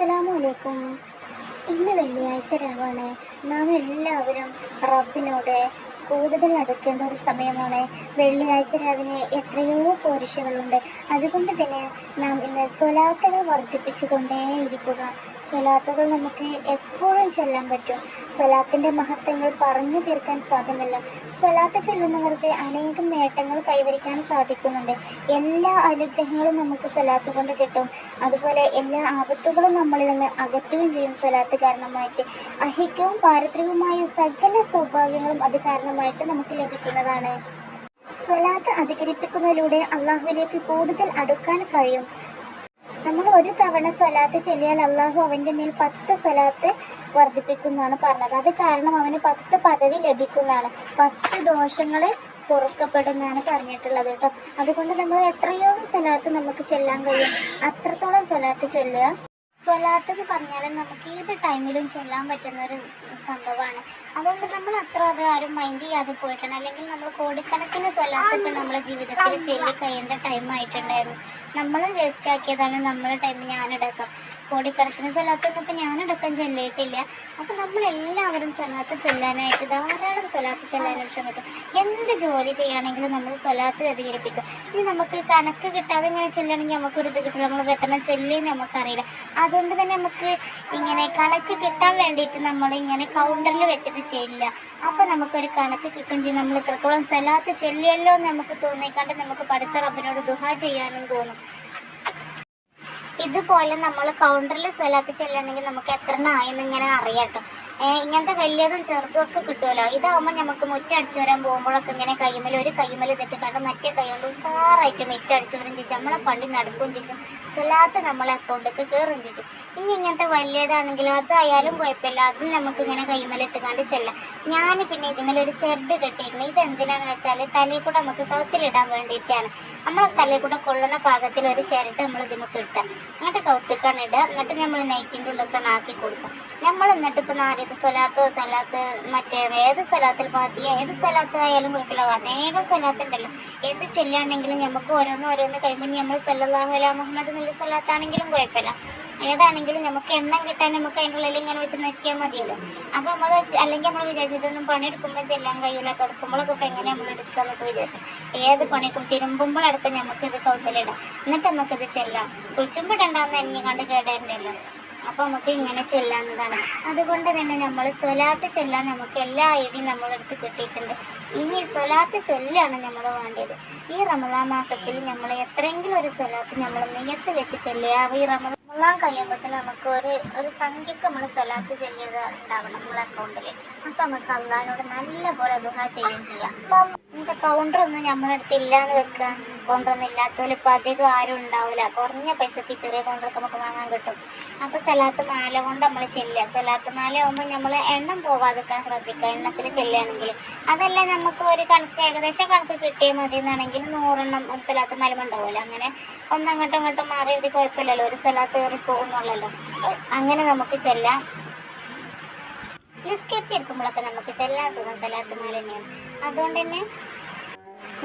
അസ്സലാമു അലൈക്കും ഇന്ന് വെള്ളിയാഴ്ച രാവാണ്. നാം എല്ലാവരും റബ്ബിനോട് കൂടുതൽ അടുക്കേണ്ട ഒരു സമയമാണ്. വെള്ളിയാഴ്ച രാവിലെ എത്രയോ പോരിഷകളുണ്ട് അതുകൊണ്ട് തന്നെ നാം ഇന്ന് സ്വലാത്തുകൾ വർദ്ധിപ്പിച്ചു കൊണ്ടേയിരിക്കുക സ്വലാത്തുകൾ നമുക്ക് എപ്പോഴും ചൊല്ലാൻ പറ്റും. സ്വലാത്തിന്റെ മഹത്വങ്ങൾ പറഞ്ഞു തീർക്കാൻ സാധ്യമല്ല. സ്വലാത്ത് ചൊല്ലുന്നവർക്ക് അനേകം നേട്ടങ്ങൾ കൈവരിക്കാൻ സാധിക്കുന്നുണ്ട്. എല്ലാ അനുഗ്രഹങ്ങളും നമുക്ക് സ്വലാത്ത് കൊണ്ട് കിട്ടും. അതുപോലെ എല്ലാ ആപത്തുകളും നമ്മളിൽ നിന്ന് അകറ്റുകയും ചെയ്യും സ്വലാത്ത് കാരണമായിട്ട്. അഹിക്കവും പാരത്രികവുമായ സകല സൗഭാഗ്യങ്ങളും അത് കാരണമായിട്ട് നമുക്ക് ലഭിക്കുന്നതാണ്. സ്വലാത്ത് അധികരിപ്പിക്കുന്നതിലൂടെ അള്ളാഹുവിലേക്ക് കൂടുതൽ അടുക്കാൻ കഴിയും. നമ്മൾ ഒരു തവണ സ്വലാത്ത് ചൊല്ലിയാൽ അള്ളാഹു അവന്റെ മേൽ പത്ത് സ്വലാത്ത് വർദ്ധിപ്പിക്കുന്നതാണ് പറഞ്ഞത്. അത് കാരണം അവന് പത്ത് പദവി ലഭിക്കുന്നതാണ് പത്ത് ദോഷങ്ങൾ പൊറുക്കപ്പെടുന്നതാണ് പറഞ്ഞിട്ടുള്ളത് കേട്ടോ. അതുകൊണ്ട് നമ്മൾ എത്രയോ സ്വലാത്ത് നമുക്ക് ചൊല്ലാൻ കഴിയും അത്രത്തോളം സ്വലാത്ത് ചൊല്ലുക സ്വലാത്ത് എന്ന് പറഞ്ഞാൽ നമുക്ക് ഏത് ടൈമിലും ചെല്ലാൻ പറ്റുന്ന ഒരു സംഭവമാണ്. അതുകൊണ്ട് നമ്മൾ അത്ര അത് ആരും മൈൻഡ് ചെയ്യാതെ പോയിട്ടാണ് അല്ലെങ്കിൽ നമ്മൾ കോടിക്കണക്കിന് സ്വലാത്തൊക്കെ നമ്മുടെ ജീവിതത്തിൽ ചെല്ലി കഴിയേണ്ട ടൈം ആയിട്ടുണ്ടായിരുന്നു. നമ്മൾ വേസ്റ്റ് ആക്കിയതാണ് നമ്മുടെ ടൈം ഞാനടക്കം. കോടിക്കണക്കിന് സ്വലാത്തൊന്നും ഇപ്പം ഞാനടക്കം ചൊല്ലിയിട്ടില്ല. അപ്പോൾ നമ്മളെല്ലാവരും സ്വലാത്ത് ചൊല്ലാനായിട്ട് ധാരാളം സ്വലാത്ത് ചൊല്ലാനായിട്ട് ശ്രമിക്കും. എന്ത് ജോലി ചെയ്യുകയാണെങ്കിലും നമ്മൾ സ്വലാത്ത് അധികരിപ്പിക്കും. ഇനി നമുക്ക് കണക്ക് കിട്ടാതെ ഇങ്ങനെ ചൊല്ലുകയാണെങ്കിൽ നമുക്കൊരു ഇത് കിട്ടില്ല. നമ്മൾ എത്ര ചൊല്ലി നമുക്കറിയില്ല. അതുകൊണ്ട് തന്നെ നമുക്ക് ഇങ്ങനെ കണക്ക് കിട്ടാൻ വേണ്ടിയിട്ട് നമ്മൾ ഇങ്ങനെ കൗണ്ടറിൽ വെച്ചിട്ട് ചെയ്യില്ല. അപ്പോൾ നമുക്കൊരു കണക്ക് കിട്ടും ചെയ്യും. നമ്മൾ ഇത്രത്തോളം സ്ഥലത്ത് ചെല്ലിയല്ലോ എന്ന് നമുക്ക് തോന്നിക്കാണ്ട് നമുക്ക് പഠിച്ച റബ്ബിനോട് ദുഹ ചെയ്യാനും തോന്നും. ഇതുപോലെ നമ്മൾ കൗണ്ടറിൽ സ്വലാത്ത് ചെല്ലണമെങ്കിൽ നമുക്ക് എത്ര ആയെന്ന് ഇങ്ങനെ അറിയാട്ടോ ഇങ്ങനത്തെ വലിയതും ചെറുതും ഒക്കെ കിട്ടുമല്ലോ. ഇതാവുമ്പോൾ നമുക്ക് മുറ്റടിച്ചു വരാൻ പോകുമ്പോഴൊക്കെ ഇങ്ങനെ കൈമൽ ഒരു കൈമൽ ഇതിട്ട് കണ്ട്? മറ്റേ കൈ കൊണ്ട് ഉസാറായിട്ട് മുറ്റടിച്ചു വരും ചെയ്യും. നമ്മളെ പണ്ടി നടക്കുകയും ചെയ്യും. സ്വലാത്ത് നമ്മളെ അക്കൗണ്ടിലേക്ക് കയറുകയും ചെയ്യും. ഇനി ഇങ്ങനത്തെ വലിയതാണെങ്കിലും അതായാലും കുഴപ്പമില്ല. അതും നമുക്ക് ഇങ്ങനെ കൈമലിട്ട് കണ്ട് ചെല്ലാം. ഞാൻ പിന്നെ ഇതിമേൽ ഒരു ചെറുത് കെട്ടിയിരുന്നു ഇത് എന്തിനാന്ന് വെച്ചാൽ തലയിൽ കൂടെ നമുക്ക് കൗത്തിലിടാൻ വേണ്ടിയിട്ടാണ്. നമ്മളെ തലയിൽ കൂടെ കൊള്ളണ പാകത്തിൽ ഒരു ചിരട്ട് നമ്മൾ ഇതിമക്ക് ഇട്ടാം. എന്നിട്ട് കൗത്തിക്കാണ് എന്നിട്ട് നമ്മൾ നൈറ്റിന്റെ ഉള്ളിലേക്കാണ് ആക്കി കൊടുക്കുക. നമ്മൾ എന്നിട്ട് ഇപ്പോൾ നാരിത് സ്വലാത്തോ സ്വലാത്ത് മറ്റേ ഏത് സ്ഥലത്തിൽ പാത്തി ഏത് സ്ഥലത്ത് ആയാലും കുഴപ്പമില്ല. അനേകം സ്ഥലത്തുണ്ടല്ലോ എന്ത് ചൊല്ലാണെങ്കിലും നമുക്ക് ഓരോന്ന് ഓരോന്ന് കഴിയുമ്പോൾ നമ്മൾ സല്ലല്ലാഹു അലാ മുഹമ്മദ് എന്നുള്ള സ്ഥലത്താണെങ്കിലും കുഴപ്പമില്ല. ഏതാണെങ്കിലും നമുക്ക് എണ്ണം കിട്ടാൻ നമുക്ക് അതിന്റെ ഉള്ളിൽ ഇങ്ങനെ വെച്ച് നിൽക്കിയാൽ മതിയല്ലോ. അപ്പോൾ നമ്മൾ അല്ലെങ്കിൽ നമ്മൾ വിചാരിച്ചു ഇതൊന്നും പണിയെടുക്കുമ്പോൾ ചെല്ലാൻ കഴിയില്ല തുടക്കുമ്പോഴൊക്കെ ഇപ്പം എങ്ങനെ നമ്മൾ എടുക്കുക എന്നൊക്കെ വിചാരിച്ചു. ഏത് പണിക്കും തിരുമ്പുമ്പോഴടക്കം നമുക്ക് ഇത് കൗത്തലിടാം എന്നിട്ട് നമുക്കിത് ചെല്ലാം. കുളിച്ചുമ്പോൾ ഇടണ്ടാന്ന് എന്നെ കണ്ട് കേടേണ്ടല്ലോ. അപ്പോൾ നമുക്ക് ഇങ്ങനെ ചൊല്ലാവുന്നതാണ്. അതുകൊണ്ട് തന്നെ നമ്മൾ സ്വലാത്ത് ചൊല്ലാൻ നമുക്ക് എല്ലാ ഐഡിയും നമ്മളെടുത്ത് കിട്ടിയിട്ടുണ്ട്. ഇനി സ്വലാത്ത് ചൊല്ലാണ് നമ്മൾ വേണ്ടത്. ഈ റമദാ മാസത്തിൽ നമ്മൾ എത്രയെങ്കിലും ഒരു സ്വലാത്ത് നമ്മൾ നെയ്യത്ത് വെച്ച് ചൊല്ലുക. ഈ റമദാൻ റമദാൻ കഴിയുമ്പോഴത്തേന് നമുക്ക് ഒരു ഒരു സംഖ്യക്ക് നമ്മൾ സ്വലാത്ത് ചൊല്ലിയത് ഉണ്ടാവണം നമ്മളെ അക്കൗണ്ടിൽ അപ്പം നമുക്ക് അള്ളഹാനോട് നല്ല പോലെ ദുഹ ചെയ്യുകയും ചെയ്യാം. കൗണ്ടർ ഒന്നും നമ്മുടെ അടുത്ത് ഇല്ലാന്ന് വെക്കുക കൗണ്ടറൊന്നും ഇല്ലാത്തപോലെ ഇപ്പോൾ അധികം ആരും ഉണ്ടാവില്ല കുറഞ്ഞ പൈസക്ക് ചെറിയ കൗണ്ടറൊക്കെ നമുക്ക് വാങ്ങാൻ കിട്ടും. അപ്പോൾ സലാത്ത് മാല കൊണ്ട് നമ്മൾ ചെല്ലുക. സലാത്ത് മാല ആകുമ്പോൾ നമ്മൾ എണ്ണം പോവാതിരിക്കാൻ ശ്രദ്ധിക്കുക. എണ്ണത്തിൽ ചെല്ലുകയാണെങ്കിൽ അതല്ല നമുക്ക് ഒരു കണക്ക് ഏകദേശം കണക്ക് കിട്ടിയാൽ മതി എന്നാണെങ്കിൽ നൂറെണ്ണം ഒരു സലാത്ത് മാലം ഉണ്ടാവില്ല അങ്ങനെ ഒന്നങ്ങോട്ടും ഇങ്ങോട്ടും മാറി കുഴപ്പമില്ലല്ലോ. ഒരു സലാത്ത് കയറി പോകുന്നുള്ളല്ലോ അങ്ങനെ നമുക്ക് ചെല്ലാം. നിസ്കരിച്ചിരിക്കുമ്പോഴൊക്കെ നമുക്ക് ചെല്ലാൻ സുഖം സലാത്ത് തന്നെയാണ് അതുകൊണ്ട് തന്നെ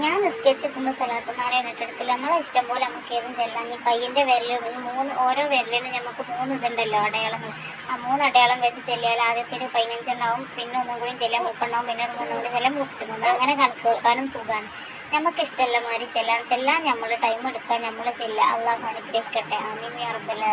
ഞാൻ നിസ്കരിച്ചിരിക്കുമ്പോൾ സ്ഥലത്ത് നാളെ ഇട്ടെടുക്കില്ല നമ്മളെ ഇഷ്ടം പോലെ നമുക്ക് ഏതും ചെല്ലാം. ഈ കയ്യിന്റെ വിരൽ മൂന്ന് ഓരോ വിരലിനും നമുക്ക് മൂന്ന് ഇതുണ്ടല്ലോ അടയാളങ്ങൾ. ആ മൂന്ന് അടയാളം വെച്ച് ചെല്ലിയാൽ ആദ്യത്തിന് പതിനഞ്ചെണ്ണാവും പിന്നെ ഒന്നും കൂടി ചെല്ലാൻ മുപ്പെണ്ണാവും പിന്നെ ഒരു മൂന്നും കൂടി ചെല്ലാൻ മുപ്പത്തിമൂന്ന് അങ്ങനെ കണക്ക് വെക്കാനും സുഖമാണ്. നമുക്ക് ഇഷ്ടമുള്ള മാതിരി ചെല്ലാൻ ചെല്ലാൻ നമ്മൾ ടൈം എടുക്കാൻ നമ്മൾ ചെല്ലാം അള്ളാഹു അനുഗ്രഹിക്കട്ടെ. ആമീൻ യാ റബ്ബൽ